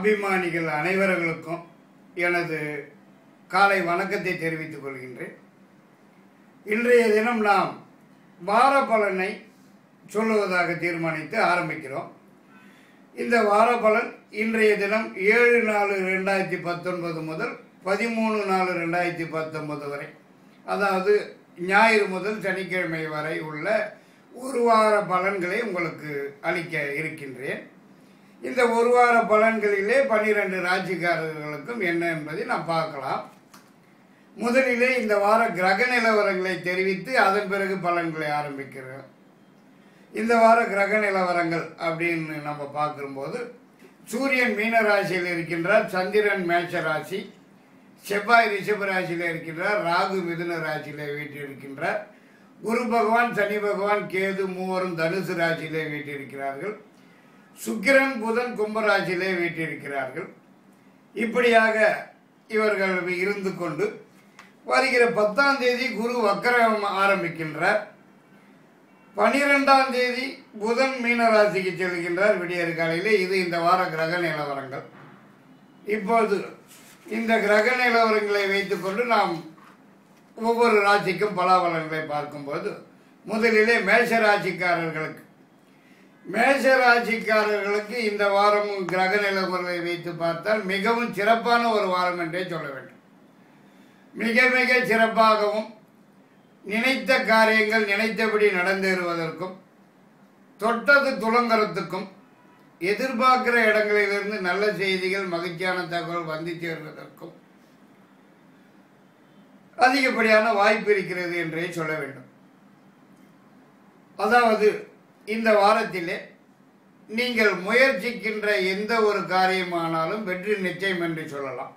அபிமானிகள் அனைவர்களுக்கும் எனது காலை வணக்கத்தை தெரிவித்துக் கொள்கின்றேன். இன்றைய தினம் நாம் வார பலனை சொல்லுவதாக தீர்மானித்து ஆரம்பிக்கிறோம். இந்த வார பலன் இன்றைய தினம் ஏழு நாலு ரெண்டாயிரத்தி பத்தொன்பது முதல் பதிமூணு நாலு ரெண்டாயிரத்தி பத்தொன்பது வரை அதாவது ஞாயிறு முதல் சனிக்கிழமை வரை உள்ள ஒரு வார பலன்களை உங்களுக்கு அளிக்க இருக்கின்றேன். இந்த ஒரு வார பலன்களிலே பன்னிரண்டு ராஜிக்காரர்களுக்கும் என்ன என்பதை நாம் பார்க்கலாம். முதலிலே இந்த வார கிரக நிலவரங்களை தெரிவித்து அதன் பிறகு பலன்களை ஆரம்பிக்கிறோம். இந்த வார கிரக நிலவரங்கள் அப்படின்னு நம்ம பார்க்கும்போது சூரியன் மீன ராசியில் இருக்கின்றார் சந்திரன் மேஷ ராசி செவ்வாய் ரிஷப ராசியில் இருக்கின்றார் ராகு மிதுன ராசியில் வீட்டிருக்கின்றார். குரு பகவான் சனி பகவான் கேது மூவரும் தனுசு ராசியிலே வீற்றிருக்கிறார்கள் சுக்கிரன் புதன் கும்பராசியிலே வீட்டிருக்கிறார்கள். இப்படியாக இவர்கள் இருந்து கொண்டு வருகிற பத்தாம் தேதி குரு வக்கரம் ஆரம்பிக்கின்றார். பனிரெண்டாம் தேதி புதன் மீனராசிக்கு செல்கின்றார். விடியற் காலையில் இது இந்த வார கிரக நிலவரங்கள். இப்போது இந்த கிரக நிலவரங்களை வைத்துக்கொண்டு நாம் ஒவ்வொரு ராசிக்கும் பலாபலன்களை பார்க்கும்போது முதலிலே மேஷ ராசிக்காரர்களுக்கு மேஷராசிக்காரர்களுக்கு இந்த வாரம் கிரக நிலவரங்களை வைத்து பார்த்தால் மிகவும் சிறப்பான ஒரு வாரம் என்றே சொல்ல வேண்டும். மிக மிக சிறப்பாகவும் நினைத்த காரியங்கள் நினைத்தபடி நடந்தேறுவதற்கும் தொட்டது துளங்குறதுக்கும் எதிர்பார்க்கிற இடங்களிலிருந்து நல்ல செய்திகள் மகிழ்ச்சியான தகவல் வந்து சேர்வதற்கும் அதிகப்படியான வாய்ப்பு இருக்கிறது என்றே சொல்ல வேண்டும். அதாவது இந்த வாரத்திலே நீங்கள் முயற்சிக்கின்ற எந்த ஒரு காரியமானாலும் வெற்றி நிச்சயம் என்று சொல்லலாம்.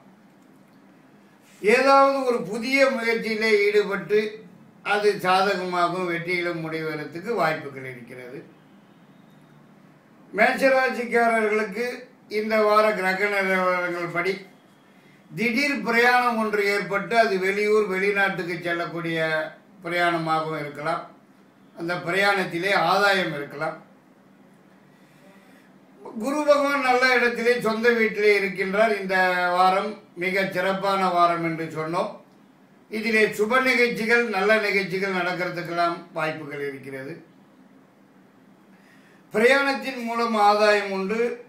ஏதாவது ஒரு புதிய முயற்சியிலே ஈடுபட்டு அது சாதகமாகவும் வெற்றியிலும் முடிவதற்கு வாய்ப்புகள் இருக்கிறது. மேச்சராட்சிக்காரர்களுக்கு இந்த வார கிரக நிலவரங்கள் படி திடீர் பிரயாணம் ஒன்று ஏற்பட்டு அது வெளியூர் வெளிநாட்டுக்கு செல்லக்கூடிய பிரயாணமாகவும் இருக்கலாம். அந்த பிரயாணத்திலே ஆதாயம் இருக்கலாம். குரு பகவான் நல்ல இடத்திலே சொந்த வீட்டிலே இருக்கின்றார். இந்த வாரம் மிக சிறப்பான வாரம் என்று சொன்னோம். இதிலே சுப நிகழ்ச்சிகள் நல்ல நிகழ்ச்சிகள் நடக்கிறதுக்கெல்லாம் வாய்ப்புகள் இருக்கிறது. பிரயாணத்தின் மூலம் ஆதாயம் உண்டு.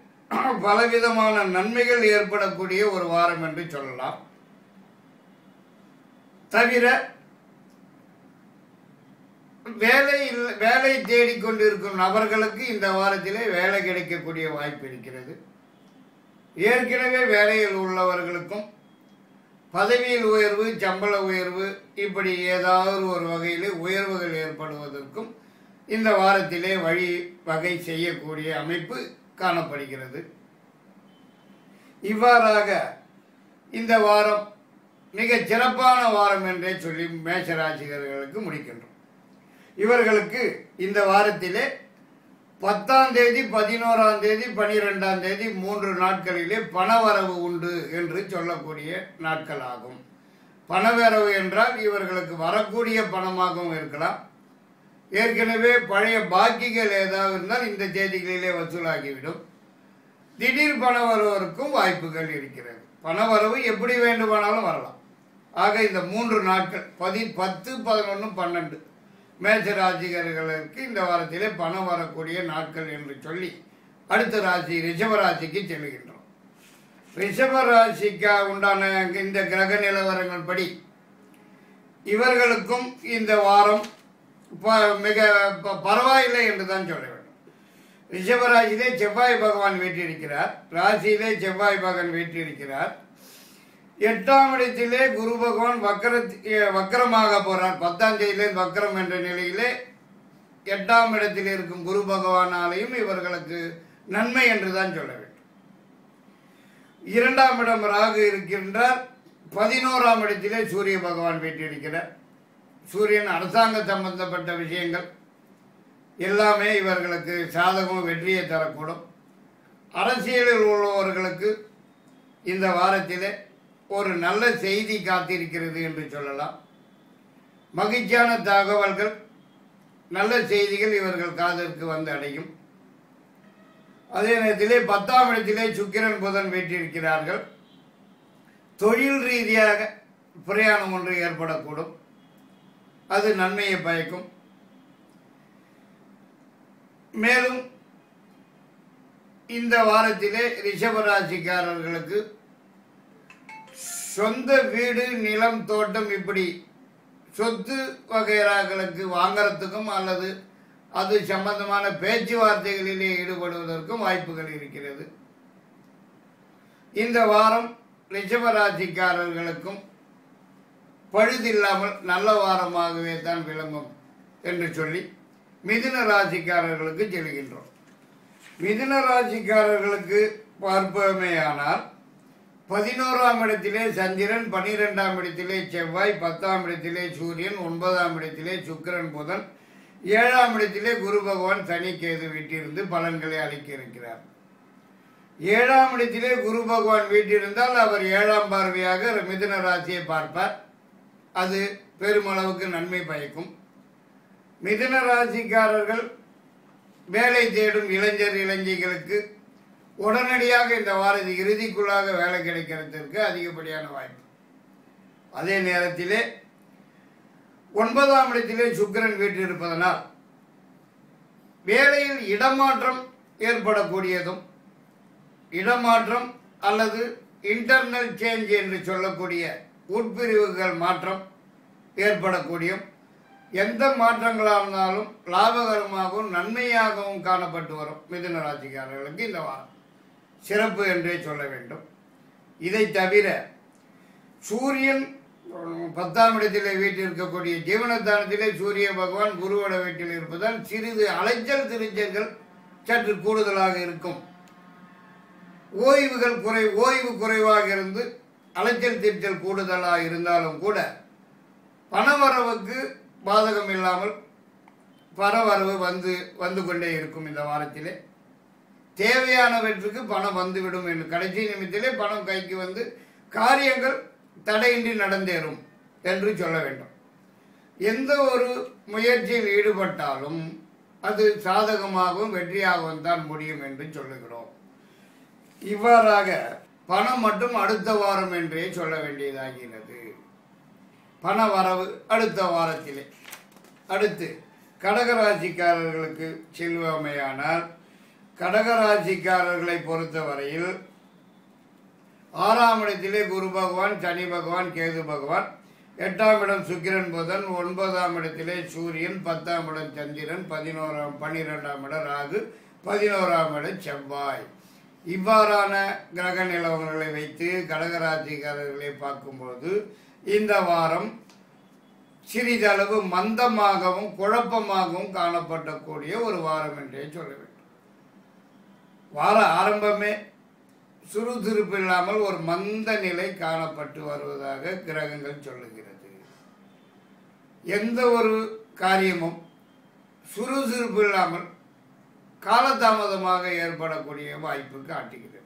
பலவிதமான நன்மைகள் ஏற்படக்கூடிய ஒரு வாரம் என்று சொல்லலாம். தவிர வேலை இல்லை வேலை தேடிக்கொண்டிருக்கும் நபர்களுக்கு இந்த வாரத்திலே வேலை கிடைக்கக்கூடிய வாய்ப்பு இருக்கிறது. ஏற்கனவே வேலையில் உள்ளவர்களுக்கும் பதவியில் உயர்வு சம்பள உயர்வு இப்படி ஏதாவது ஒரு வகையில் உயர்வுகள் ஏற்படுவதற்கும் இந்த வாரத்திலே வழி வகை செய்யக்கூடிய அமைப்பு காணப்படுகிறது. இவ்வாறாக இந்த வாரம் மிக சிறப்பான வாரம் என்றே சொல்லி மேஷராசிகர்களுக்கு முடிக்கின்றோம். இவர்களுக்கு இந்த வாரத்திலே பத்தாம் தேதி பதினோராம் தேதி பனிரெண்டாம் தேதி மூன்று நாட்களிலே பணவரவு உண்டு என்று சொல்லக்கூடிய நாட்கள் ஆகும் பணவரவு என்றால் இவர்களுக்கு வரக்கூடிய பணமாகவும் இருக்கலாம். ஏற்கனவே பழைய பாக்கிகள் ஏதாவது இருந்தால் இந்த தேதிகளிலே வசூலாகிவிடும். திடீர் பண வருவதற்கும் வாய்ப்புகள் இருக்கிறது. பணவரவு எப்படி வேண்டுமானாலும் வரலாம். ஆக இந்த மூன்று நாட்கள் பதி பத்து பதினொன்று பன்னெண்டு மேஷ ராசிகர்களுக்கு இந்த வாரத்திலே பணம் வரக்கூடிய நாட்கள் என்று சொல்லி அடுத்த ராசி ரிஷபராசிக்கு செல்கின்றோம். ரிஷபராசிக்கா உண்டான இந்த கிரக நிலவரங்கள் படி இவர்களுக்கும் இந்த வாரம் ப- மிக பரவாயில்லை என்று தான் சொல்ல வேண்டும். ரிஷபராசியிலே செவ்வாய் பகவான் வீட்டிருக்கிறார் ராசியிலே செவ்வாய் பகவான் வீற்றிருக்கிறார். எட்டாம் இடத்திலே குரு பகவான் வக்கர வக்கரமாக போறார். பத்தாம் தேதியிலே வக்கரம் என்ற நிலையிலே எட்டாம் இடத்தில் இருக்கும் குரு பகவானாலையும் இவர்களுக்கு நன்மை என்று தான் சொல்ல வேண்டும். இரண்டாம் இடம் ராகு இருக்கின்றார். பதினோராம் இடத்திலே சூரிய பகவான் வீட்டிருக்கிறார் சூரியன் அரசாங்க சம்பந்தப்பட்ட விஷயங்கள் எல்லாமே இவர்களுக்கு சாதகம் வெற்றியை தரக்கூடும். அரசியலில் உள்ளவர்களுக்கு இந்த வாரத்திலே ஒரு நல்ல செய்தி காத்திருக்கிறது என்று சொல்லலாம். மகிழ்ச்சியான தகவல்கள் நல்ல செய்திகள் இவர்கள் காதலுக்கு வந்து அடையும். அதே நேரத்திலே பத்தாம் இடத்திலே சுக்கிரன் புதன் பெற்றிருக்கிறார்கள் தொழில் ரீதியாக பிரயாணம் ஒன்று ஏற்படக்கூடும். அது நன்மையை பயக்கும். மேலும் இந்த வாரத்திலே ரிஷபராசிக்காரர்களுக்கு சொந்த வீடு நிலம் தோட்டம் இப்படி சொத்து வகைராக்களுக்கு வாங்கறதுக்கும் அல்லது அது சம்பந்தமான பேச்சுவார்த்தைகளிலே ஈடுபடுவதற்கும் வாய்ப்புகள் இருக்கிறது. இந்த வாரம் ரிஷபராசிக்காரர்களுக்கும் பழுதில்லாமல் நல்ல வாரமாகவே தான் விளங்கும் என்று சொல்லி மிதுன ராசிக்காரர்களுக்கு செல்கின்றோம். மிதுன ராசிக்காரர்களுக்கு பார்ப்போமேயானால் பதினோராம் இடத்திலே சந்திரன் பனிரெண்டாம் இடத்திலே செவ்வாய் பத்தாம் இடத்திலே சூரியன் ஒன்பதாம் இடத்திலே சுக்கிரன் புதன் ஏழாம் இடத்திலே குரு பகவான் சனி கேது வீட்டிலிருந்து பலன்களை அளிக்க இருக்கிறார் ஏழாம் இடத்திலே குரு பகவான் வீட்டிருந்தால் அவர் ஏழாம் பார்வையாக மிதுன ராசியை பார்ப்பார். அது பெருமளவுக்கு நன்மை பயக்கும். மிதுன ராசிக்காரர்கள் வேலை தேடும் இளைஞர் இளைஞர்களுக்கு உடனடியாக இந்த வார இறுதிக்குள்ளாக வேலை கிடைக்கிறதுக்கு அதிகப்படியான வாய்ப்பு. அதே நேரத்திலே ஒன்பதாம் இடத்திலே சுக்கிரன் இருப்பதனால் வேலையில் இடமாற்றம் ஏற்படக்கூடியதும் இடமாற்றம் அல்லது இன்டர்னல் சேஞ்ச் என்று சொல்லக்கூடிய உட்பிரிவுகள் மாற்றம் ஏற்படக்கூடியும் எந்த மாற்றங்களாக இருந்தாலும் லாபகரமாகவும் நன்மையாகவும் காணப்பட்டு வரும் மிதுன ராசிக்காரர்களுக்கு இந்த வாரம். சிறப்பு என்றே சொல்ல வேண்டும். இதை தவிர சூரியன் பத்தாம் இடத்திலே வீட்டில் இருக்கக்கூடிய ஜீவனத்தானத்திலே சூரிய பகவான் குருவோட வீட்டில் இருப்பதால் சிறிது அலைச்சல் திருச்சல்கள் சற்று கூடுதலாக இருக்கும். ஓய்வுகள் குறை ஓய்வு குறைவாக இருந்து அலைச்சல் திருச்சல் கூடுதலாக இருந்தாலும் கூட பணவரவுக்கு பாதகம் இல்லாமல் பரவரவு வந்து வந்து கொண்டே இருக்கும் இந்த வாரத்திலே. தேவையானவற்றுக்கு பணம் வந்துவிடும் என்று கடைசி நிமித்திலே பணம் கைக்கு வந்து காரியங்கள் தடையின்றி நடந்தேறும் என்று சொல்ல வேண்டும். எந்த ஒரு முயற்சியில் ஈடுபட்டாலும் அது சாதகமாகவும் வெற்றியாகவும் தான் முடியும் என்று சொல்லுகிறோம். இவ்வாறாக பணம் மட்டும் அடுத்த வாரம் என்றே சொல்ல வேண்டியதாகிறது பண வரவு அடுத்த வாரத்திலே. அடுத்து கடகராசிக்காரர்களுக்கு செல்வமையானால் கடகராசிக்காரர்களை பொறுத்தவரையில் ஆறாம் இடத்திலே குரு பகவான் சனி பகவான் கேது பகவான். எட்டாம் இடம் சுக்கிரன் புதன் ஒன்பதாம் இடத்திலே சூரியன் பத்தாம் இடம் சந்திரன் பதினோராம் பன்னிரெண்டாம் இடம் ராகு பதினோராம் இடம் செவ்வாய். இவ்வாறான கிரக நிலவரங்களை வைத்து கடகராசிக்காரர்களை பார்க்கும்போது இந்த வாரம் சிறிதளவு மந்தமாகவும் குழப்பமாகவும் காணப்படக்கூடிய ஒரு வாரம் என்றே சொல்ல வேண்டும். வார ஆரம்பமே சுறுசுறுப்பு இல்லாமல் ஒரு மந்த நிலை காணப்பட்டு வருவதாக கிரகங்கள் சொல்லுகிறது. எந்த ஒரு காரியமும் சுறுசுறுப்பு இல்லாமல் காலதாமதமாக ஏற்படக்கூடிய வாய்ப்பு காட்டுகிறது.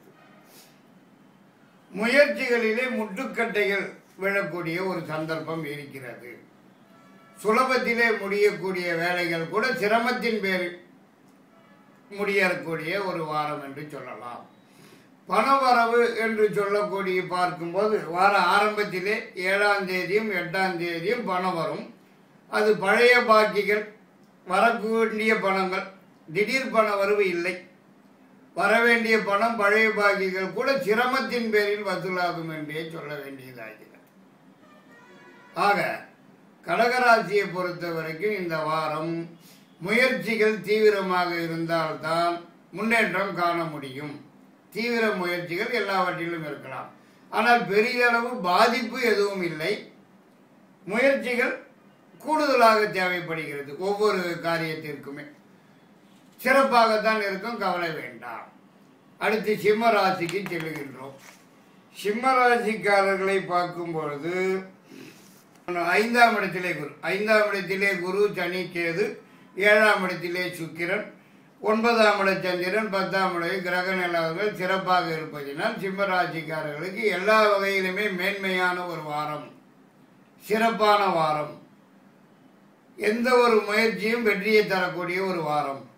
முயற்சிகளிலே முட்டுக்கட்டைகள் விழக்கூடிய ஒரு சந்தர்ப்பம் இருக்கிறது. சுலபத்திலே முடியக்கூடிய வேலைகள் கூட சிரமத்தின் பேரில் முடியக்கூடிய ஒரு வாரம் என்று சொல்லலாம். பணவரவு என்று சொல்லக்கூடிய பார்க்கும்போது வார ஆரம்பத்திலே ஏழாம் தேதியும் எட்டாம் தேதியும் பணம் வரும். அது பழைய பாக்கிகள் வரக்கூடிய பணங்கள் திடீர் பண வரவு இல்லை. வரவேண்டிய பணம் பழைய பாக்கிகள் கூட சிரமத்தின் பேரில் வசூலாகும் என்றே சொல்ல வேண்டியதாகிறது. ஆக கடகராசியை பொறுத்த வரைக்கும் இந்த வாரம் முயற்சிகள் தீவிரமாக இருந்தால்தான் முன்னேற்றம் காண முடியும். தீவிர முயற்சிகள் எல்லாவற்றிலும் இருக்கலாம். ஆனால் பெரியளவு பாதிப்பு எதுவும் இல்லை. முயற்சிகள் கூடுதலாக தேவைப்படுகிறது ஒவ்வொரு காரியத்திற்குமே. சிறப்பாகத்தான் இருக்கும் கவலை வேண்டாம். அடுத்து சிம்ம ராசிக்கு செல்லுகின்றோம் சிம்ம ராசிக்காரர்களை பார்க்கும் பொழுது ஐந்தாம் இடத்திலே குரு. ஐந்தாம் இடத்திலே குரு சனி கேது ஏழாம் இடத்திலே சுக்கிரன் ஒன்பதாம் இட சந்திரன் பத்தாம் இட கிரக நிலவர்கள் சிறப்பாக இருப்பதினால் சிம்மராசிக்காரர்களுக்கு எல்லா வகையிலுமே மேன்மையான ஒரு வாரம். சிறப்பான வாரம். எந்த ஒரு முயற்சியும் வெற்றியை தரக்கூடிய ஒரு வாரம்.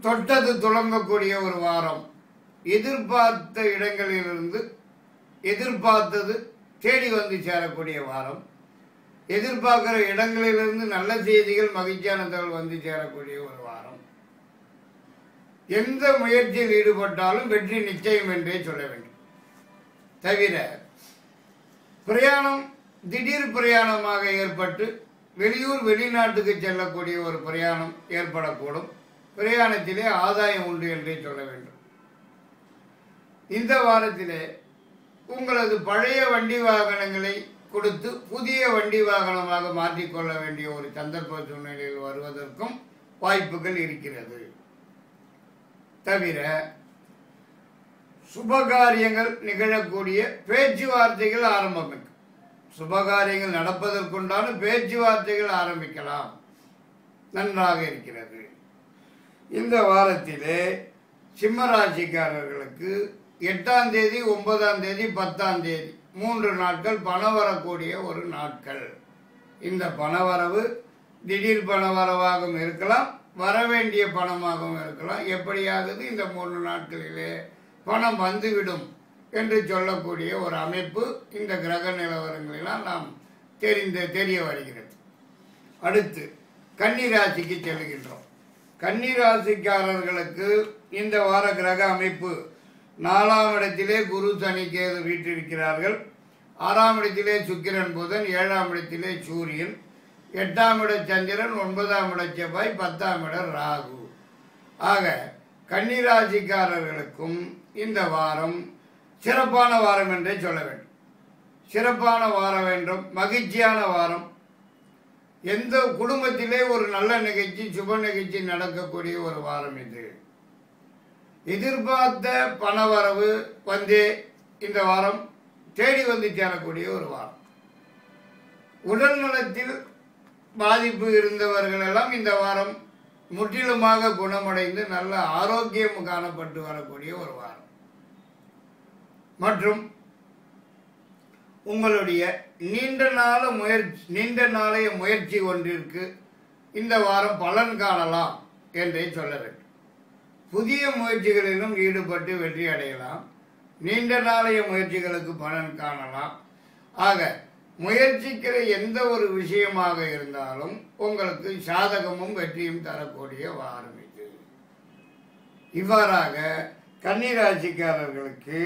தொட்டது துளங்கக்கூடிய ஒரு வாரம். எதிர்பார்த்த இடங்களிலிருந்து எதிர்பார்த்தது தேடி வந்து சேரக்கூடிய வாரம். எதிர்பார்க்கிற இடங்களிலிருந்து நல்ல செய்திகள் மகிழ்ச்சியான தகவல் வந்து சேரக்கூடிய ஒரு வாரம். எந்த முயற்சியில் ஈடுபட்டாலும் வெற்றி நிச்சயம் என்றே சொல்ல வேண்டும். தவிர பிரயாணம் திடீர் பிரயாணமாக ஏற்பட்டு வெளியூர் வெளிநாட்டுக்கு செல்லக்கூடிய ஒரு பிரயாணம் ஏற்படக்கூடும். பிரயாணத்திலே ஆதாயம் உண்டு என்றே சொல்ல வேண்டும். இந்த வாரத்திலே உங்களது பழைய வண்டி வாகனங்களை கொடுத்து புதிய வண்டி வாகனமாக மாற்றிக்கொள்ள வேண்டிய ஒரு சந்தர்ப்ப சூழ்நிலையில் வருவதற்கும் வாய்ப்புகள் இருக்கிறது. தவிர சுபகாரியங்கள் நிகழக்கூடிய பேச்சுவார்த்தைகள் ஆரம்பமிக்கும் சுபகாரியங்கள் நடப்பதற்குண்டான பேச்சுவார்த்தைகள் ஆரம்பிக்கலாம். நன்றாக இருக்கிறது. இந்த வாரத்திலே சிம்மராசிக்காரர்களுக்கு எட்டாம் தேதி ஒன்பதாம் தேதி பத்தாம் தேதி மூன்று நாட்கள் பணம் வரக்கூடிய ஒரு நாட்கள். இந்த பணவரவு திடீர் பணவரவாகவும் இருக்கலாம் வரவேண்டிய பணமாகவும் இருக்கலாம். எப்படியாவது இந்த மூன்று நாட்களிலே பணம் வந்துவிடும் என்று சொல்லக்கூடிய ஒரு அமைப்பு இந்த கிரக நிலவரங்களெல்லாம் நாம் தெரிந்த தெரிய வருகிறது. அடுத்து கன்னிராசிக்கு செல்கின்றோம். கன்னிராசிக்காரர்களுக்கு இந்த வார கிரக அமைப்பு நாலாம் இடத்திலே குரு சனி கேது வீற்றிருக்கிறார்கள். ஆறாம் இடத்திலே சுக்கிரன் புதன் ஏழாம் இடத்திலே சூரியன் எட்டாம் இட சந்திரன் ஒன்பதாம் இட செவ்வாய் பத்தாம் இட ராகு. ஆக கன்னிராசிக்காரர்களுக்கும் இந்த வாரம் சிறப்பான வாரம் என்றே சொல்ல வேண்டும். சிறப்பான வாரம் என்றும் மகிழ்ச்சியான வாரம். எந்த குடும்பத்திலே ஒரு நல்ல நிகழ்ச்சி சுப நிகழ்ச்சி நடக்கக்கூடிய ஒரு வாரம் இது. எதிர்பார்த்த பணவரவு வந்து இந்த வாரம் தேடி வந்து சேரக்கூடிய ஒரு வாரம். உடல் நலத்தில் பாதிப்பு இருந்தவர்கள் எல்லாம் இந்த வாரம் முற்றிலுமாக குணமடைந்து நல்ல ஆரோக்கியம் காணப்பட்டு வரக்கூடிய ஒரு வாரம். மற்றும் உங்களுடைய நீண்ட நாள முயற்சி நீண்ட நாளைய முயற்சி ஒன்றிற்கு இந்த வாரம் பலன் காணலாம் என்றே சொல்ல வேண்டும். புதிய முயற்சிகளிலும் ஈடுபட்டு வெற்றி அடையலாம். நீண்ட நாளைய முயற்சிகளுக்கு பலன் காணலாம். ஆக முயற்சிக்கிற எந்த ஒரு விஷயமாக இருந்தாலும் உங்களுக்கு சாதகமும் வெற்றியும் தரக்கூடிய வாரம் இது. இவ்வாறாக கன்னிராசிக்காரர்களுக்கு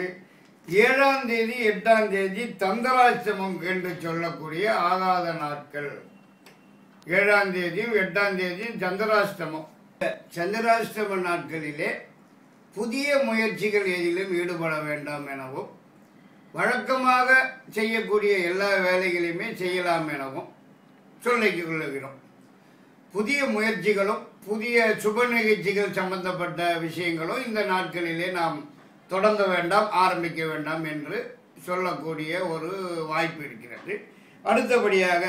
ஏழாம் தேதி எட்டாம் தேதி தந்தராஷ்டமம் என்று சொல்லக்கூடிய ஆகாத நாட்கள். ஏழாம் தேதியும் எட்டாம் தேதியும் சந்திராஷ்டமம் சந்திராஷ்டம நாட்களிலே புதிய முயற்சிகள் எதிலும் ஈடுபட வேண்டாம் எனவும் வழக்கமாக செய்யக்கூடிய எல்லா வேலைகளையுமே செய்யலாம் எனவும் சொல்லிக் கொள்ளுகிறோம் புதிய முயற்சிகளும் புதிய சுப நிகழ்ச்சிகள் சம்பந்தப்பட்ட விஷயங்களும் இந்த நாட்களிலே நாம் தொடங்க வேண்டாம் ஆரம்பிக்க வேண்டாம் என்று சொல்லக்கூடிய ஒரு வாய்ப்பு இருக்கிறது. அடுத்தபடியாக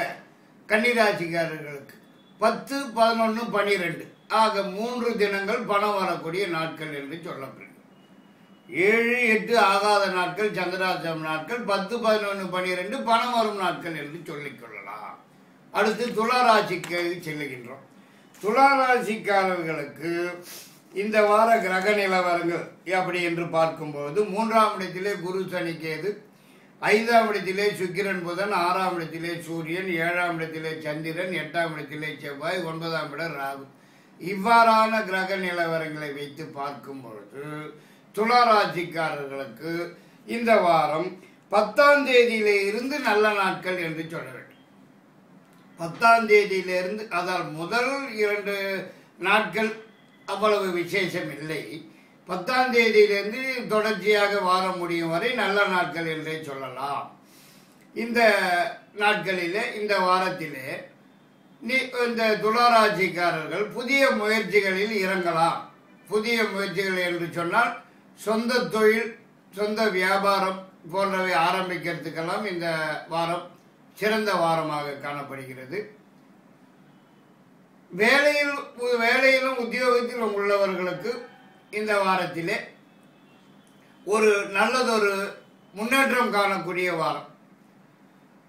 கன்னிராசிக்காரர்களுக்கு பத்து பதினொன்று பனிரெண்டு ஆக மூன்று தினங்கள் பணம் வரக்கூடிய நாட்கள் என்று சொல்லப்படுகிறது ஏழு எட்டு ஆகாத நாட்கள் சந்திராசிரம நாட்கள் பத்து பதினொன்று பனிரெண்டு பணம் வரும் நாட்கள் என்று சொல்லிக் கொள்ளலாம். அடுத்து துளாராசிக்கு செல்லுகின்றோம். துளாராசிக்காரர்களுக்கு இந்த வார கிரக நிலவரங்கள் அப்படி என்று பார்க்கும்போது மூன்றாம் இடத்திலே குரு சனி கேது ஐந்தாம் இடத்திலே சுக்கிரன் புதன் ஆறாம் இடத்திலே சூரியன் ஏழாம் இடத்திலே சந்திரன் எட்டாம் இடத்திலே செவ்வாய் ஒன்பதாம் இடம் ராகு. இவ்வாறான கிரக நிலவரங்களை வைத்து பார்க்கும் பொழுது துளாராசிக்காரர்களுக்கு இந்த வாரம் பத்தாம் தேதியிலே இருந்து நல்ல நாட்கள் என்று சொல்ல வேண்டும். பத்தாம் தேதியிலிருந்து அதால் முதல் இரண்டு நாட்கள் அவ்வளவு விசேஷம் இல்லை. பத்தாம் தேதியிலிருந்து தொடர்ச்சியாக வார முடியும் வரை நல்ல நாட்கள் என்றே சொல்லலாம். இந்த நாட்களிலே இந்த வாரத்திலே நீ இந்த துளாராசிக்காரர்கள் புதிய முயற்சிகளில் இறங்கலாம். புதிய முயற்சிகள் என்று சொன்னால் சொந்த தொழில் சொந்த வியாபாரம் போன்றவை ஆரம்பிக்கிறதுக்கெல்லாம் இந்த வாரம் சிறந்த வாரமாக காணப்படுகிறது. வேலையில் வேலையிலும் உத்தியோகத்திலும் உள்ளவர்களுக்கு இந்த வாரத்திலே ஒரு நல்லதொரு முன்னேற்றம் காணக்கூடிய வாரம்.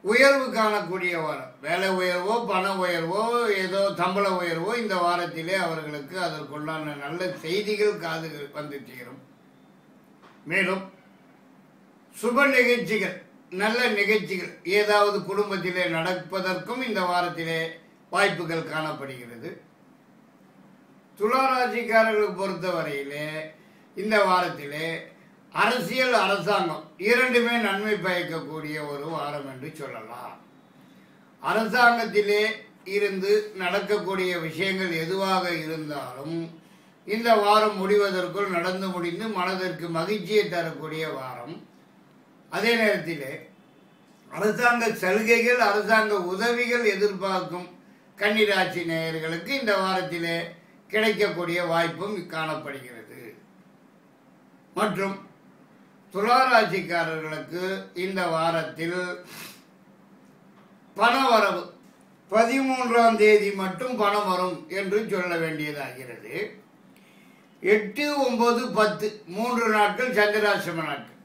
உயர்வு காணக்கூடிய வாரம். வேலை உயர்வோ பண உயர்வோ ஏதோ சம்பள உயர்வோ இந்த வாரத்திலே அவர்களுக்கு அதற்குண்டான நல்ல செய்திகள் காதுகள் வந்து சேரும். மேலும் சுப நிகழ்ச்சிகள் நல்ல நிகழ்ச்சிகள் ஏதாவது குடும்பத்திலே நடப்பதற்கும் இந்த வாரத்திலே வாய்ப்புகள் காணப்படுகிறது. துளாராசிக்காரர்களை பொறுத்தவரையிலே இந்த வாரத்திலே அரசியல் அரசாங்கம் இரண்டுமே நன்மை பயக்கக்கூடிய ஒரு வாரம் என்று சொல்லலாம். அரசாங்கத்திலே இருந்து நடக்கக்கூடிய விஷயங்கள் எதுவாக இருந்தாலும் இந்த வாரம் முடிவதற்குள் நடந்து முடிந்து மனதிற்கு மகிழ்ச்சியை தரக்கூடிய வாரம். அதே நேரத்திலே அரசாங்க சலுகைகள் அரசாங்க உதவிகள் எதிர்பார்க்கும் கன்னிராட்சி நேயர்களுக்கு இந்த வாரத்திலே கிடைக்கக்கூடிய வாய்ப்பும் காணப்படுகிறது. மற்றும் துளாராசிக்காரர்களுக்கு இந்த வாரத்தில் பணவரவு பதிமூன்றாம் தேதி மட்டும் பணம் வரும் என்று சொல்ல வேண்டியதாகிறது. எட்டு ஒன்பது பத்து மூன்று நாட்கள் சந்திராசிரம நாட்கள்.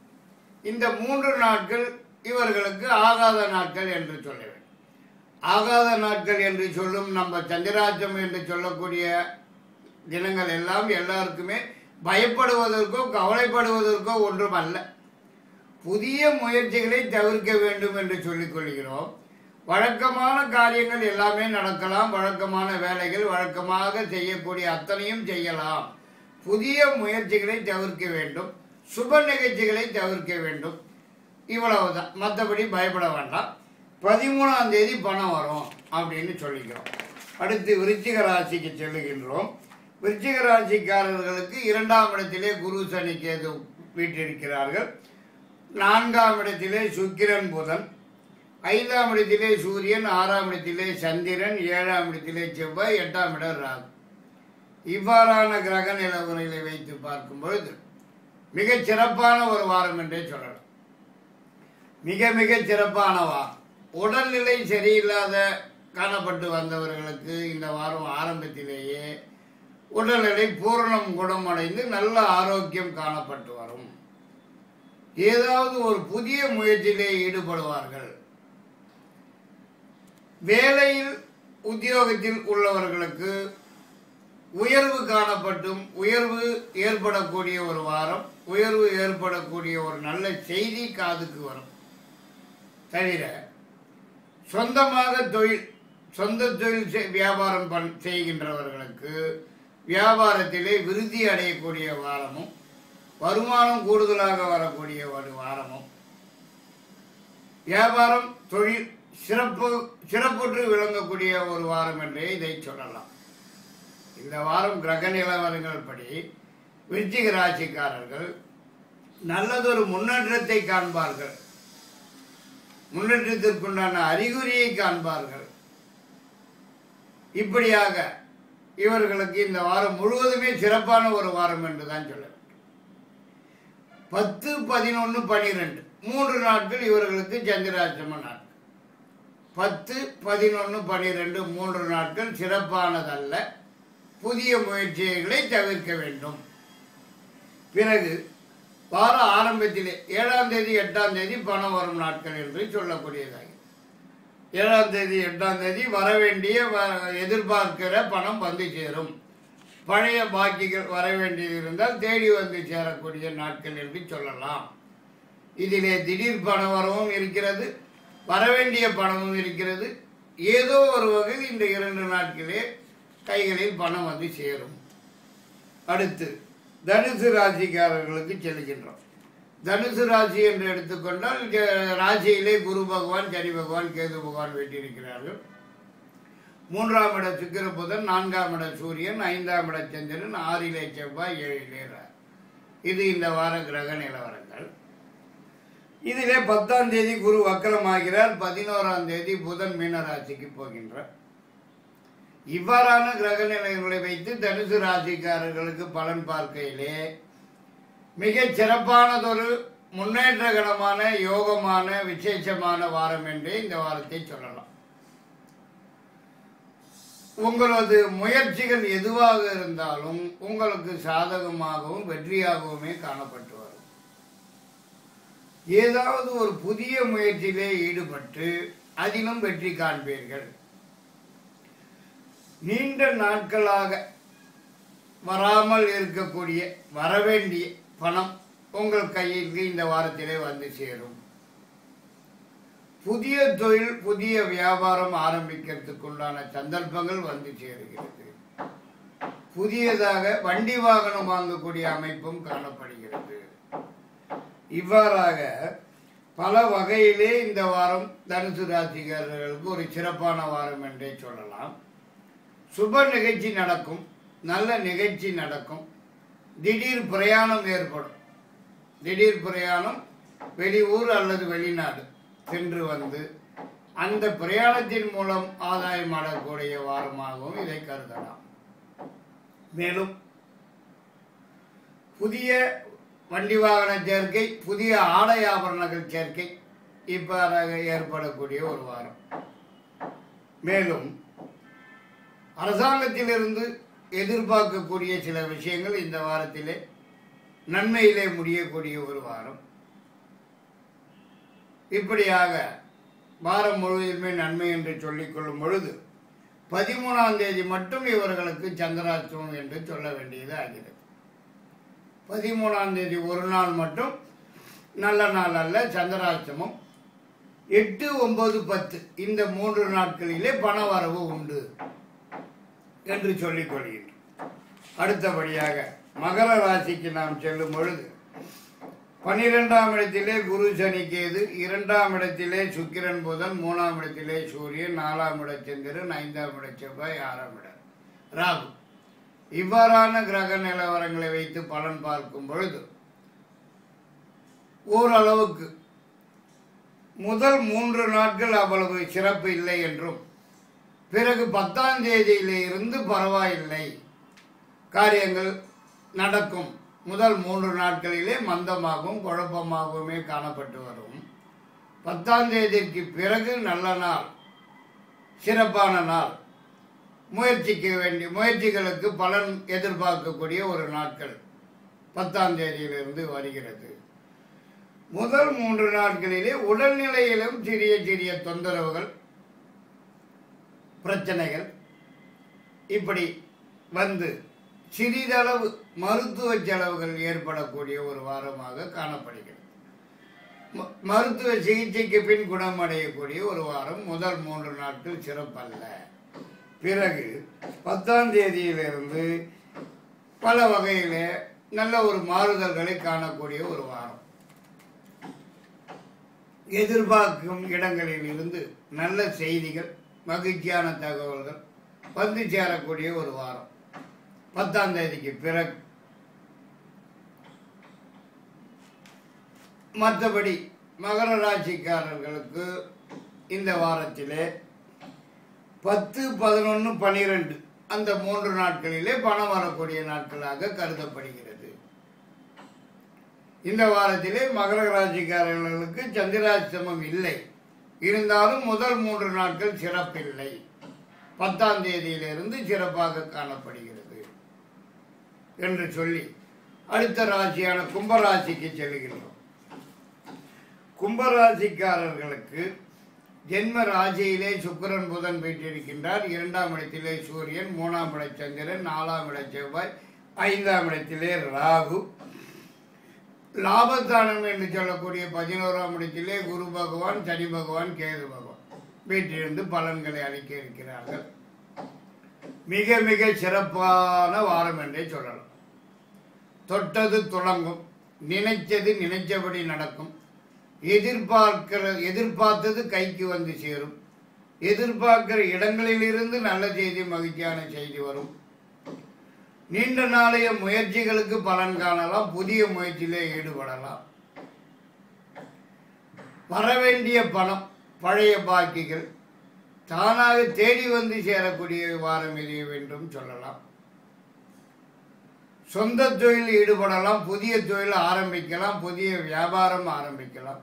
இந்த மூன்று நாட்கள் இவர்களுக்கு ஆகாத நாட்கள் என்று சொல்ல வேண்டும். ஆகாத நாட்கள் என்று சொல்லும் நம்ம சந்திராசிரமம் என்று சொல்லக்கூடிய தினங்கள் எல்லாம் எல்லாருக்குமே பயப்படுவதற்கோ கவலைப்படுவதற்கோ ஒன்றும் அல்ல புதிய முயற்சிகளை தவிர்க்க வேண்டும் என்று சொல்லிக் கொள்கிறோம். வழக்கமான காரியங்கள் எல்லாமே நடக்கலாம். வழக்கமான வேலைகள் வழக்கமாக செய்யக்கூடிய அத்தனையும் செய்யலாம். புதிய முயற்சிகளை தவிர்க்க வேண்டும். சுப நிகழ்ச்சிகளை தவிர்க்க வேண்டும். இவ்வளவுதான். மற்றபடி பயப்பட வேண்டாம். பதிமூணாம் தேதி பணம் வரும் அப்படின்னு சொல்லிக்கிறோம். அடுத்து விருச்சிக ராசிக்கு செல்லுகின்றோம். விருச்சிக ராசிக்காரர்களுக்கு இரண்டாம் இடத்திலே குரு சனி கேது வீட்டிருக்கிறார்கள். நான்காம் இடத்திலே சுக்கிரன் புதன். ஐந்தாம் இடத்திலே சூரியன் ஆறாம் இடத்திலே சந்திரன் ஏழாம் இடத்திலே செவ்வாய் எட்டாம் இடம் ராகு. இவ்வாறான கிரக நிலவரைகளை வைத்து பார்க்கும் பொழுது மிகச் சிறப்பான ஒரு வாரம் என்றே சொல்லலாம். மிக மிக சிறப்பான வாரம். உடல்நிலை சரியில்லாத காணப்பட்டு வந்தவர்களுக்கு இந்த வாரம் ஆரம்பத்திலேயே உடல்நிலை பூரணம் குணமடைந்து நல்ல ஆரோக்கியம் காணப்பட்டு வரும். ஏதாவது ஒரு புதிய முயற்சியிலே ஈடுபடுவார்கள். வேலையில் உத்தியோகத்தில் உள்ளவர்களுக்கு உயர்வு காணப்பட்டும் உயர்வு ஏற்படக்கூடிய ஒரு வாரம் உயர்வு ஏற்படக்கூடிய ஒரு நல்ல செய்தி காதுக்கு வரும். தவிர சொந்தமாக தொழில் சொந்த தொழில் செய்- வியாபாரம் பண் செய்கின்றவர்களுக்கு வியாபாரத்திலே விருத்தி அடையக்கூடிய வாரமும் வருமானம் கூடுதலாக வரக்கூடிய ஒரு வாரமும். வியாபாரம் தொழில் சிறப்பு சிறப்புற்று விளங்கக்கூடிய ஒரு வாரம் என்றே இதை சொல்லலாம். இந்த வாரம் கிரக நிலவரங்கள் படி விருச்சிக ராசிக்காரர்கள் நல்லதொரு முன்னேற்றத்தை காண்பார்கள். முன்னேற்றத்திற்குண்டான அறிகுறியை காண்பார்கள். இப்படியாக இவர்களுக்கு இந்த வாரம் முழுவதுமே சிறப்பான ஒரு வாரம் என்று தான் சொல்ல பத்து பதினொன்று பனிரெண்டு. மூன்று நாட்கள் இவர்களுக்கு சந்திராசிரம நாட்கள் பத்து பதினொன்று பனிரெண்டு மூன்று நாட்கள் சிறப்பானதல்ல. புதிய முயற்சிகளை தவிர்க்க வேண்டும். பிறகு வார ஆரம்பத்திலே ஏழாம் தேதி எட்டாம் தேதி பணம் வரும் நாட்கள் என்று சொல்லக்கூடியதாகும் ஏழாம் தேதி எட்டாம் தேதி வர வேண்டிய வ- எதிர்பார்க்கிற பணம் வந்து சேரும். பழைய பாக்கிகள் வர வேண்டியது இருந்தால் தேடி வந்து சேரக்கூடிய நாட்கள் என்று சொல்லலாம். இதிலே திடீர் பண வரவும் இருக்கிறது வரவேண்டிய பணமும் இருக்கிறது. ஏதோ ஒரு வகையில் இந்த இரண்டு நாட்களே கைகளில் பணம் வந்து சேரும். அடுத்து தனுசு ராசிக்காரர்களுக்கு செல்கின்றோம். தனுசு ராசி என்று எடுத்துக்கொண்டால் ராசியிலே குரு பகவான் சனி பகவான் கேது பகவான் வெட்டியிருக்கிறார்கள் மூன்றாம் இட சுக்கிர புதன் நான்காம் இட சூரியன் ஐந்தாம் இட சந்திரன் ஆறிலே செவ்வாய் ஏழிலே இது இந்த வார கிரக நிலவரங்கள். இதிலே பத்தாம் தேதி குரு வக்கரமாகிறார். பதினோராம் தேதி புதன் மீனராசிக்கு போகின்றார். இவ்வாறான கிரக நிலைகளை வைத்து தனுசு ராசிக்காரர்களுக்கு பலன் பார்க்கையிலே மிகச் சிறப்பானதொரு முன்னேற்றகரமான யோகமான விசேஷமான வாரம் என்றே இந்த வாரத்தை சொல்லலாம். உங்களது முயற்சிகள் எதுவாக இருந்தாலும் உங்களுக்கு சாதகமாகவும் வெற்றியாகவுமே காணப்பட்டு வரும். ஏதாவது ஒரு புதிய முயற்சியிலே ஈடுபட்டு அதிலும் வெற்றி காண்பீர்கள். நீண்ட நாட்களாக வராமல் இருக்கக்கூடிய வரவேண்டிய பணம் உங்கள் கையிற்கு இந்த வாரத்திலே வந்து சேரும். புதிய தொழில் புதிய வியாபாரம் ஆரம்பிக்கிறதுக்குண்டான சந்தர்ப்பங்கள் வந்து சேருகிறது. புதியதாக வண்டி வாகனம் வாங்கக்கூடிய அமைப்பும் காணப்படுகிறது. இவ்வாறாக பல வகையிலே இந்த வாரம் தனுசு ராசிக்காரர்களுக்கு ஒரு சிறப்பான வாரம் என்றே சொல்லலாம். சுப நிகழ்ச்சி நடக்கும் நல்ல நிகழ்ச்சி நடக்கும். திடீர் பிரயாணம் ஏற்படும். திடீர் பிரயாணம் வெளியூர் அல்லது வெளிநாடு சென்று வந்து அந்த பிரயாணத்தின் மூலம் ஆதாயம் அடக்கூடிய வாரமாகவும் இதை கருதலாம். மேலும் புதிய வண்டி வாகன சேர்க்கை புதிய ஆடை ஆபரணங்கள் சேர்க்கை இவ்வாறாக ஏற்படக்கூடிய ஒரு வாரம். மேலும் அரசாங்கத்திலிருந்து எதிர்பார்க்கக்கூடிய சில விஷயங்கள் இந்த வாரத்திலே நன்மையிலே முடியக்கூடிய ஒரு வாரம். இப்படியாக வாரம் முழுவதுமே நன்மை என்று சொல்லிக்கொள்ளும் பொழுது பதிமூணாம் தேதி மட்டும் இவர்களுக்கு சந்திராஷ்டமம் என்று சொல்ல வேண்டியது ஆகிறது. பதிமூணாம் தேதி ஒரு நாள் மட்டும் நல்ல நாள் அல்ல சந்திராஷ்டமம். எட்டு ஒன்பது பத்து இந்த மூன்று நாட்களிலே பண வரவு உண்டு. என்று சொல்லிக் கொள்கின்றோம் அடுத்தபடியாக மகர ராசிக்கு நாம் செல்லும் பொழுது பன்னிரெண்டாம் இடத்திலே குரு சனி கேது இரண்டாம் இடத்திலே சுக்கிரன் புதன் மூணாம் இடத்திலே சூரியன் நாலாம் இட சந்திரன் ஐந்தாம் இட செவ்வாய் ஆறாம் இடம் ராகு. இவ்வாறான கிரக நிலவரங்களை வைத்து பலன் பார்க்கும் பொழுது ஓரளவுக்கு முதல் மூன்று நாட்கள் அவ்வளவு சிறப்பு இல்லை என்றும் பிறகு பத்தாம் தேதியிலிருந்து பரவாயில்லை. காரியங்கள் நடக்கும். முதல் மூன்று நாட்களிலே மந்தமாகவும் குழப்பமாகவுமே காணப்பட்டு வரும். பத்தாம் தேதிக்கு பிறகு நல்ல நாள் சிறப்பான நாள். முயற்சிக்க வேண்டிய முயற்சிகளுக்கு பலன் எதிர்பார்க்கக்கூடிய ஒரு நாட்கள் பத்தாம் தேதியிலிருந்து வருகிறது. முதல் மூன்று நாட்களிலே உடல்நிலையிலும் சிறிய சிறிய தொந்தரவுகள் பிரச்சனைகள் இப்படி வந்து சிறிதளவு மருத்துவ செலவுகள் ஏற்படக்கூடிய ஒரு வாரமாக காணப்படுகிறது. ம- மருத்துவ சிகிச்சைக்கு பின் குணமடையக்கூடிய ஒரு வாரம் முதல் மூன்று நாட்கள் சிறப்பல்ல. பிறகு பத்தாம் தேதியிலிருந்து பல வகையிலே நல்ல ஒரு மாறுதல்களை காணக்கூடிய ஒரு வாரம். எதிர்பார்க்கும் இடங்களில் இருந்து நல்ல செய்திகள் மகிழ்ச்சியான தகவல்கள் வந்து சேரக்கூடிய ஒரு வாரம். பத்தாம் தேதிக்கு பிறகு. மற்றபடி மகர ராசிக்காரர்களுக்கு இந்த வாரத்திலே பத்து பதினொன்று பனிரெண்டு அந்த மூன்று நாட்களிலே பணம் வரக்கூடிய நாட்களாக கருதப்படுகிறது. இந்த வாரத்திலே மகர ராசிக்காரர்களுக்கு சந்திராசிரமம் இல்லை. இருந்தாலும் முதல் மூன்று நாட்கள் சிறப்பில்லை. பத்தாம் தேதியிலிருந்து சிறப்பாக காணப்படுகிறது என்று சொல்லி அடுத்த ராசியான கும்பராசிக்கு செல்கின்றோம். கும்பராசிக்காரர்களுக்கு ஜென்ம ராசியிலே சுக்கரன் புதன் பெற்றிருக்கின்றார். இரண்டாம் இடத்திலே சூரியன் மூணாம் இட சந்திரன் நாலாம் இட செவ்வாய் ஐந்தாம் இடத்திலே ராகு. லாபஸ்தானம் என்று சொல்லக்கூடிய பதினோராம் இடத்திலே குரு பகவான் சனி பகவான் கேது பகவான் வீட்டிலிருந்து பலன்களை அளிக்க இருக்கிறார்கள். மிக மிக சிறப்பான வாரம் என்றே சொல்லலாம். தொட்டது துளங்கும் நினைச்சது நினைச்சபடி நடக்கும். எதிர்பார்க்கிற எதிர்பார்த்தது கைக்கு வந்து சேரும். எதிர்பார்க்கிற இடங்களிலிருந்து நல்ல செய்தி மகிழ்ச்சியான செய்தி வரும். நீண்ட நாளைய முயற்சிகளுக்கு பலன் காணலாம் புதிய முயற்சியிலே ஈடுபடலாம். வரவேண்டிய பணம் பழைய பாக்கிகள் தானாக தேடி வந்து சேரக்கூடிய வாரம் இது என்றும் சொல்லலாம். சொந்த தொழில் ஈடுபடலாம் புதிய தொழில் ஆரம்பிக்கலாம் புதிய வியாபாரம் ஆரம்பிக்கலாம்.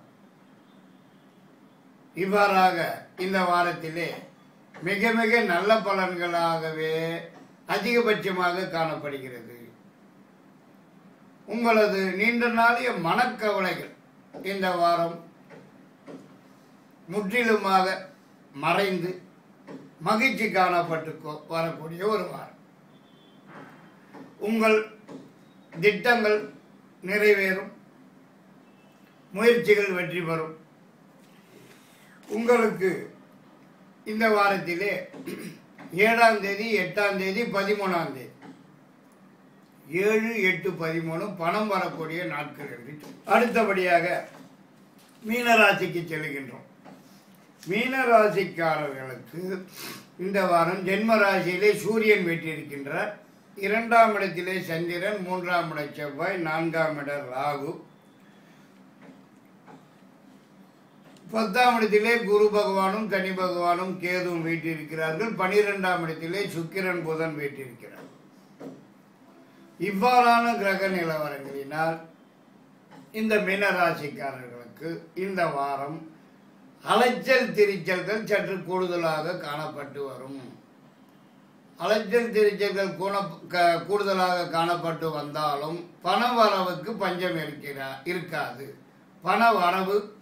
இவ்வாறாக இந்த வாரத்திலே மிக மிக நல்ல பலன்களாகவே அதிகபட்சமாக காணப்படுகிறது. உங்களது நீண்ட நாளைய மனக்கவலைகள் இந்த வாரம் முற்றிலுமாக மறைந்து மகிழ்ச்சி காணப்பட்டு வரக்கூடிய ஒரு வாரம். உங்கள் திட்டங்கள் நிறைவேறும். முயற்சிகள் வெற்றி பெறும். உங்களுக்கு இந்த வாரத்திலே ஏழாம் தேதி எட்டாம் தேதி பதிமூணாம் தேதி. ஏழு எட்டு பதிமூணு பணம் வரக்கூடிய நாட்கள் என்று அடுத்தபடியாக மீனராசிக்கு செல்கின்றோம். மீனராசிக்காரர்களுக்கு இந்த வாரம் ஜென்ம ராசியிலே சூரியன் வெற்றியிருக்கின்றார் இரண்டாம் இடத்திலே சந்திரன் மூன்றாம் இட செவ்வாய் நான்காம் இட ராகு. பத்தாம் இடத்திலே குரு பகவானும் கனி பகவானும் கேதுவும் வீட்டிருக்கிறார்கள். பனிரெண்டாம் இடத்திலே சுக்கிரன் புதன் வீட்டிருக்கிறார். இவ்வாறான கிரக நிலவரங்களினால் இந்த மீனராசிக்காரர்களுக்கு இந்த வாரம் அலைச்சல் திரிச்சல்கள் சற்று கூடுதலாக காணப்பட்டு வரும். அலைச்சல் திரிச்சல்கள் க- கூடுதலாக காணப்பட்டு வந்தாலும் பண வரவுக்கு பஞ்சம் இருக்கிறா இருக்காது. பண வரவு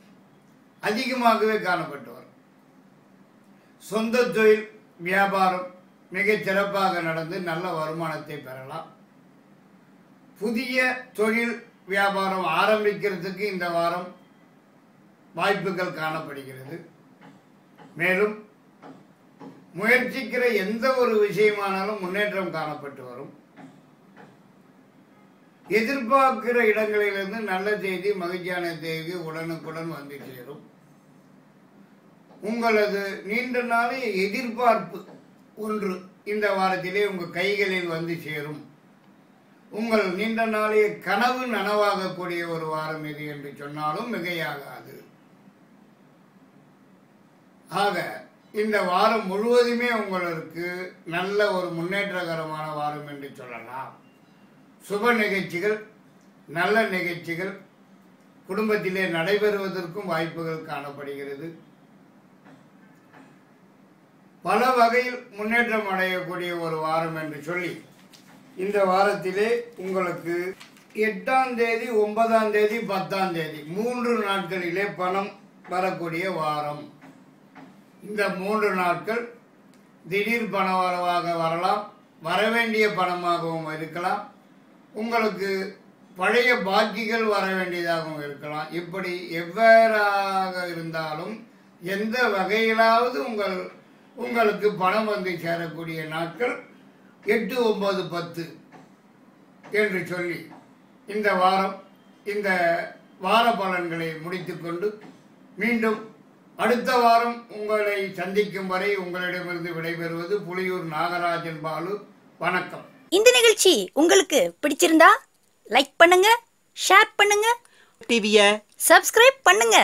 அதிகமாகவே காணப்பட்டு வரும் சொந்த தொழில் வியாபாரம் மிகச் சிறப்பாக நடந்து நல்ல வருமானத்தை பெறலாம். புதிய தொழில் வியாபாரம் ஆரம்பிக்கிறதுக்கு இந்த வாரம் வாய்ப்புகள் காணப்படுகிறது. மேலும் முயற்சிக்கிற எந்த ஒரு விஷயமானாலும் முன்னேற்றம் காணப்பட்டு வரும். எதிர்பார்க்கிற இடங்களிலிருந்து நல்ல செய்தி மகிழ்ச்சியான செய்தி உடனுக்குடன் வந்து சேரும். உங்களது நீண்ட நாளைய எதிர்பார்ப்பு ஒன்று இந்த வாரத்திலே உங்கள் கைகளில் வந்து சேரும். உங்கள் நீண்ட நாளைய கனவு நனவாகக்கூடிய ஒரு வாரம் இது என்று சொன்னாலும் மிகையாகாது. ஆக இந்த வாரம் முழுவதுமே உங்களுக்கு நல்ல ஒரு முன்னேற்றகரமான வாரம் என்று சொல்லலாம். சுப நிகழ்ச்சிகள் நல்ல நிகழ்ச்சிகள் குடும்பத்திலே நடைபெறுவதற்கும் வாய்ப்புகள் காணப்படுகிறது. பல வகையில் முன்னேற்றம் அடையக்கூடிய ஒரு வாரம் என்று சொல்லி இந்த வாரத்திலே உங்களுக்கு எட்டாம் தேதி ஒன்பதாம் தேதி பத்தாம் தேதி மூன்று நாட்களிலே பணம் வரக்கூடிய வாரம். இந்த மூன்று நாட்கள் திடீர் பண வரவாக வரலாம் வரவேண்டிய பணமாகவும் இருக்கலாம் உங்களுக்கு பழைய பாக்கிகள் வர வேண்டியதாகவும் இருக்கலாம். இப்படி எவ்வாறாக இருந்தாலும் எந்த வகையிலாவது உங்கள் உங்களுக்கு பணம் வந்து சேரக்கூடிய நாட்கள் எட்டு ஒன்பது பத்து என்று சொல்லி இந்த வாரம் இந்த வார பலன்களை முடித்துக்கொண்டு மீண்டும் அடுத்த வாரம் உங்களை சந்திக்கும் வரை உங்களிடமிருந்து விடைபெறுவது புலியூர் நாகராஜன் பாலு. வணக்கம். இந்த நிகழ்ச்சி உங்களுக்கு பிடிச்சிருந்தா லைக் பண்ணுங்க ஷேர் பண்ணுங்க டிவியை சப்ஸ்கிரைப் பண்ணுங்க.